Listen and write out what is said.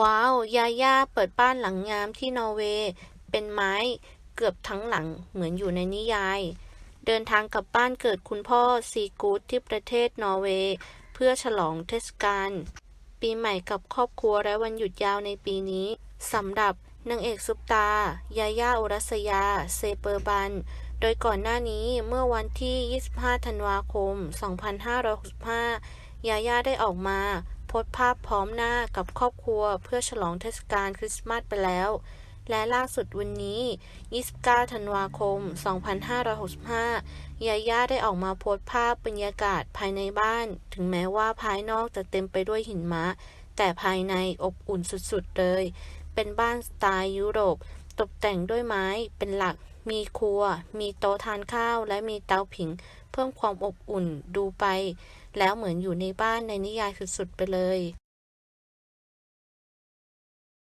ว้าว ยาย่าเปิดบ้านหลังงามที่นอร์เวย์เป็นไม้เกือบทั้งหลังเหมือนอยู่ในนิยาย เดินทางกลับบ้านเกิดคุณพ่อซีกูดที่ประเทศนอร์เวย์เพื่อฉลองเทศกาลปีใหม่กับครอบครัวและวันหยุดยาวในปีนี้สำหรับนางเอกซุปตา ยาย่าอุรัสยา เซเปอร์บัน โดยก่อนหน้านี้เมื่อวันที่ 25 ธันวาคม 2565 ยาย่าได้ออกมา พสต์ภาพพร้อมหน้ากับครอบครัวเพื่อฉลองเทศกาลคริสต์มาสไปแล้ว และล่าสุดวันนี้ 29 ธันวาคม 2565 ยาย่าได้ออกมาโพสต์ภาพบรรยากาศภายในบ้าน ถึงแม้ว่าภายนอกจะเต็มไปด้วยหินมะ แต่ภายในอบอุ่นสุดๆเลย เป็นบ้านสไตล์ยุโรป ตกแต่งด้วยไม้เป็นหลัก มีครัว มีโต๊ะทานข้าว และมีเตาผิง เพิ่มความอบอุ่นดูไป แล้วเหมือนอยู่ในบ้านในนิยายสุดๆไปเลย